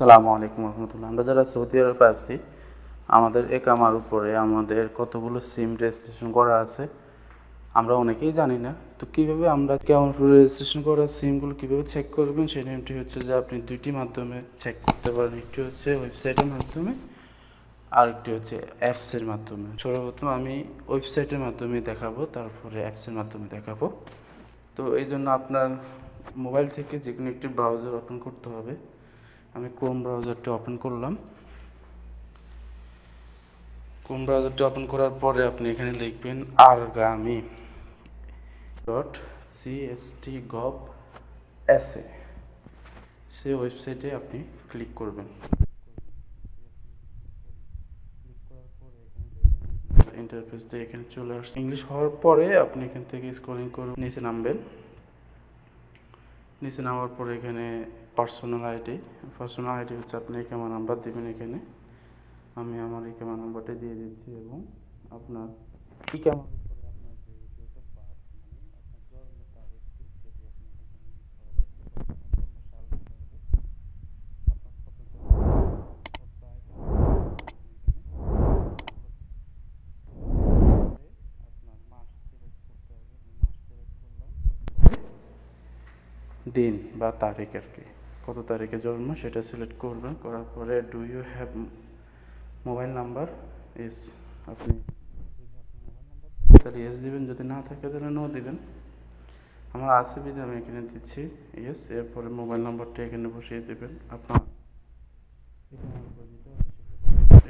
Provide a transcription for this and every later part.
সালামু আলাইকুম রহমতুল্লাহ। আমরা যারা সৌদি আরবে আছি, আমাদের একামার উপরে আমাদের কতগুলো সিম রেজিস্ট্রেশন করা আছে, আমরা অনেকেই জানি না। তো কীভাবে আমরা কেমন রেজিস্ট্রেশন করা সিমগুলো কীভাবে চেক করবেন, সেই নিয়মটি হচ্ছে যে আপনি দুইটি মাধ্যমে চেক করতে পারেন। একটি হচ্ছে ওয়েবসাইটের মাধ্যমে, আর একটি হচ্ছে অ্যাপসের মাধ্যমে। সর্বপ্রথম আমি ওয়েবসাইটের মাধ্যমে দেখাবো, তারপরে অ্যাপসের মাধ্যমে দেখাবো। তো এই জন্য আপনার মোবাইল থেকে যে কোনো একটি ব্রাউজার ওপেন করতে হবে। আমি ক্রোম ব্রাউজারটি ওপেন করলাম। ক্রোম ব্রাউজারটি ওপেন করার পরে আপনি এখানে লিখবেন আরগামি ডট সিএসটি গভ এসএ সেই ওয়েবসাইটে আপনি ক্লিক করবেন। ইন্টারফেস দিয়ে এখানে চলে আসছে। ইংলিশ হওয়ার পরে আপনি এখান থেকে স্ক্রলিং করে নিচে নামবেন। নিচে নামার পরে এখানে পার্সোনাল আইডি পার্সোনাল আইডি হচ্ছে আপনি একামা নাম্বার দেবেন এখানে। আমি আমার একামা নাম্বারটা দিয়ে দিচ্ছি এবং আপনার মানে মাস সিলেক্ট দিন বা তারিখ আর কি। কত তারিখে জন্ম সেটা সিলেক্ট করবেন, করার পরে do you have mobile number is আপনি তাহলে ইয়েস দিবেন, যদি না থাকে তাহলে নো দিবেন। আমার আছে বিধে আমি এখানে দিচ্ছি ইয়েস এরপরে মোবাইল নাম্বারটা এখানে বসিয়ে দেবেন। আপনার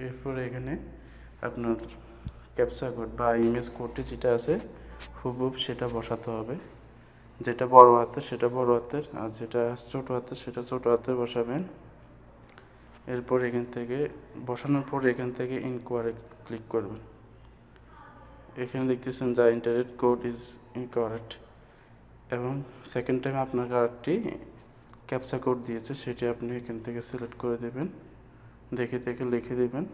এরপরে এখানে আপনার ক্যাপচা কোড বা ইমেজ কোডটি যেটা আছে হুবহুব সেটা বসাতে হবে। যেটা বড় হাতের, সেটা বড় হাতের, আর যেটা ছোট হাতের, সেটা ছোট হাতের বসাবেন। এরপর এখান থেকে, বসানোর পর এখান থেকে ইনকোয়ারি ক্লিক করবেন। এখানে দেখতেছেন যা ইন্টারনেট কোড ইজ ইনকারেক্ট এবং সেকেন্ড টাইম আপনার কার্ডটি ক্যাপচা কোড দিয়েছে, সেটি আপনি এখান থেকে সিলেক্ট করে দেবেন। দেখে দেখে লিখে দেবেন।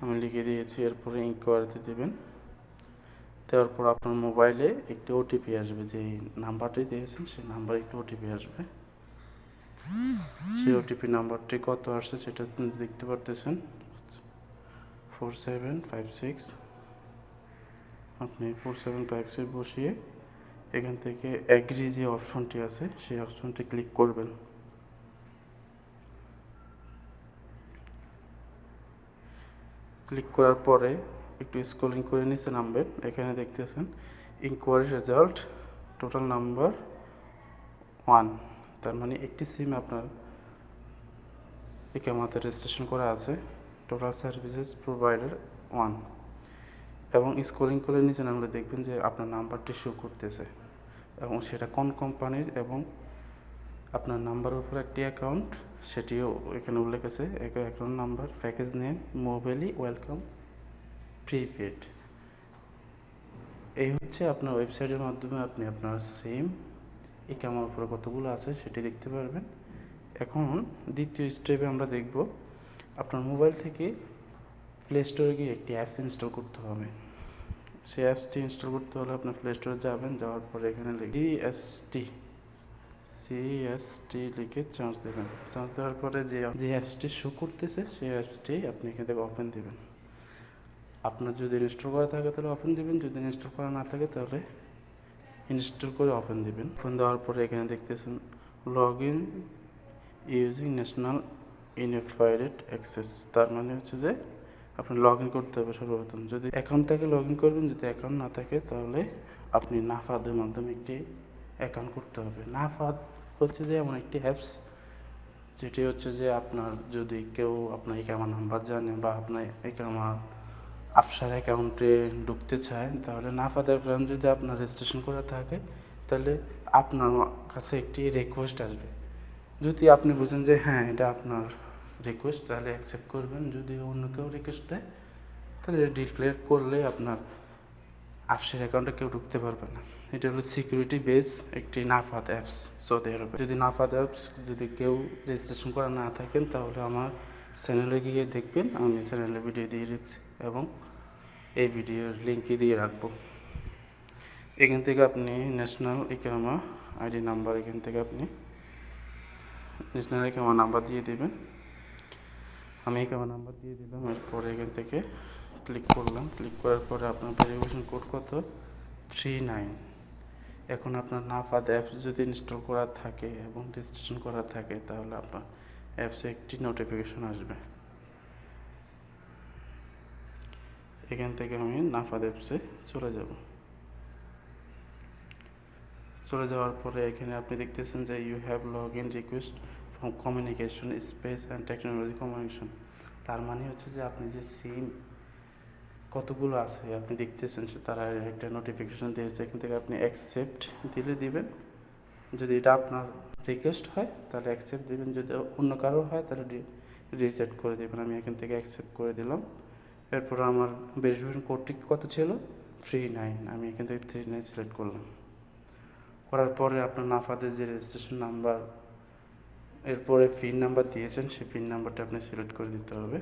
আমি লিখে দিয়েছি, এরপরে ইনকোয়ারিতে দেবেন। দেওয়ার পর আপনার মোবাইলে একটি ওটিপি আসবে যে নাম্বারটি দিয়েছেন সেই নাম্বারে একটি ওটিপি আসবে। সেই ওটিপি নাম্বারটি কত আসছে সেটা দেখতে পারতেছেন। Four seven five six. আপনি ফোর সেভেন ফাইভ সিক্স বসিয়ে এখান থেকে অ্যাগ্রি যে অপশনটি আছে, সেই অপশনটি ক্লিক করবেন। ক্লিক করার পরে একটু স্ক্রলিং করে নিচে নামবেন এখানে দেখতেছেন inquiry result total number one তার মানে একটি সিম আপনার একামাতে রেজিস্ট্রেশন করা আছে টোটাল সার্ভিসেস প্রোভাইডার ওয়ান এবং স্ক্রলিং করে নিচে নামলে দেখবেন যে আপনার নাম্বারটি শো করতেছে, এবং সেটা কোন কোম্পানির এবং আপনার নাম্বারের উপর একটি অ্যাকাউন্ট সেটিও এখানে উল্লেখ আছে account number package name Mobily welcome prepaid এই হচ্ছে আপনার ওয়েবসাইটের মাধ্যমে আপনি আপনার সিম এই কেমন উপরে কতগুলো আছে সেটি দেখতে পারবেন। এখন দ্বিতীয় স্টেপে আমরা দেখব আপনার মোবাইল থেকে প্লে স্টোরে গিয়ে একটি অ্যাপস ইনস্টল করতে হবে। সেই অ্যাপসটি ইনস্টল করতে হলে আপনার প্লে স্টোরে যাবেন, যাওয়ার পরে এখানে লিখে এসটি সিএসটি লিখে চার্জ দেবেন। চার্জ দেওয়ার পরে যে যে অ্যাপসটি শো করতেছে, সেই অ্যাপসটি আপনি এখান থেকে ওপেন দেবেন। আপনার যদি ইনস্টল করা থাকে তাহলে ওপেন দেবেন, যদি ইনস্টল করা না থাকে তাহলে ইনস্টল করে ওপেন দেবেন। ওপেন দেওয়ার পরে এখানে দেখতেছেন log in using national unified access তার মানে হচ্ছে যে আপনি লগ ইন করতে হবে সর্বপ্রথম। যদি অ্যাকাউন্ট থাকে লগ ইন করবেন, যদি অ্যাকাউন্ট না থাকে তাহলে আপনি নাফাদের মাধ্যমে একটি অ্যাকাউন্ট করতে হবে। নাফাদ হচ্ছে যে এমন একটি অ্যাপস যেটি হচ্ছে যে আপনার যদি কেউ আপনার ইকামা নাম্বার জানে বা আপনার ইকামা আফসার অ্যাকাউন্টে ঢুকতে চায়, তাহলে নাফাদ অ্যাকাউন্ট যদি আপনার রেজিস্ট্রেশন করা থাকে, তাহলে আপনার কাছে একটি রিকোয়েস্ট আসবে। যদি আপনি বুঝেন যে হ্যাঁ এটা আপনার রিকোয়েস্ট তাহলে অ্যাকসেপ্ট করবেন। যদি অন্য কেউ রিকোয়েস্ট দেয়, তাহলে ডিক্লেয়ার করলে আপনার আফসের অ্যাকাউন্টে কেউ ঢুকতে পারবে না। এটা হলো সিকিউরিটি বেস একটি নাফাত অ্যাপস সৌদি আরবে যদি নাফাত অ্যাপস যদি কেউ রেজিস্ট্রেশন করা না থাকেন, তাহলে আমার চ্যানেলে গিয়ে দেখবেন, আমি চ্যানেলে ভিডিও দিয়ে রেখেছি এবং এই ভিডিওর লিঙ্কই দিয়ে রাখব। এখান থেকে আপনি ন্যাশনাল ইকামা আইডি নাম্বার এখান থেকে আপনি ন্যাশনাল আমার নাম্বার দিয়ে দিবেন। আমি আমার নাম্বার দিয়ে দিলাম, এরপরে এখান থেকে ক্লিক করলাম। ক্লিক করার পরে আপনার ভেরিফিকেশন কোড কত? থ্রি নাইন এখন আপনার নাফাদ অ্যাপস যদি ইনস্টল করা থাকে এবং রেজিস্ট্রেশন করা থাকে, তাহলে আপনার অ্যাপসে একটি নোটিফিকেশন আসবে। এখান থেকে আমি নাফাদ অ্যাপসে চলে যাব। চলে যাওয়ার পরে এখানে আপনি দেখতেছেন যে you have log in request from communication space and technology communication তার মানে হচ্ছে যে আপনি যে সিম কতগুলো আছে, আপনি দেখতেছেন তারা একটা নোটিফিকেশন দিয়েছে, এখান থেকে আপনি অ্যাকসেপ্ট দিলে দিবেন। যদি এটা আপনার রিকোয়েস্ট হয়, তাহলে অ্যাকসেপ্ট দিবেন। যদি অন্য কারও হয়, তাহলে রিসেট করে দেবেন। আমি এখান থেকে অ্যাকসেপ্ট করে দিলাম। এরপর আমার ভেরিফিকেশন কোডটি কত ছিল? থ্রি নাইন আমি এখান থেকে থ্রি নাইন সিলেক্ট করলাম। করার পরে আপনার নাফাদের যে রেজিস্ট্রেশন নাম্বার এরপরে পিন নাম্বার দিয়েছেন, সেই পিন নাম্বারটা আপনি সিলেক্ট করে দিতে হবে।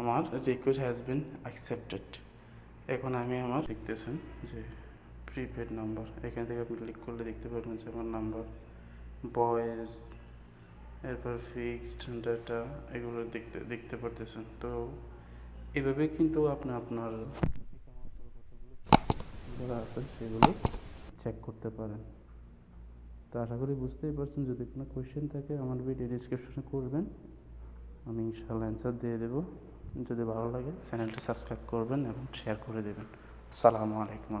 আমার রিকোয়েস্ট হ্যাজ বিন অ্যাকসেপ্টেড এখন আমি আমার দেখতেছেন যে প্রিপেড নাম্বার এখান থেকে আপনি ক্লিক করলে দেখতে পারবেন যে আমার নাম্বার বয়েস এরপর ফিক্সড ডাটা এগুলো দেখতে দেখতে পারতেছেন। তো এভাবে কিন্তু আপনি আপনার আছে সেগুলো চেক করতে পারেন। তো আশা করি বুঝতেই পারছেন, যদি কোনো কোয়েশ্চেন থাকে আমার ভিডিও ডিসক্রিপশনে করবেন। আমি ইনশাল্লাহ অ্যান্সার দিয়ে দেবো। যদি ভালো লাগে চ্যানেলটি সাবস্ক্রাইব করবেন এবং শেয়ার করে দেবেন। আসসালামু আলাইকুম।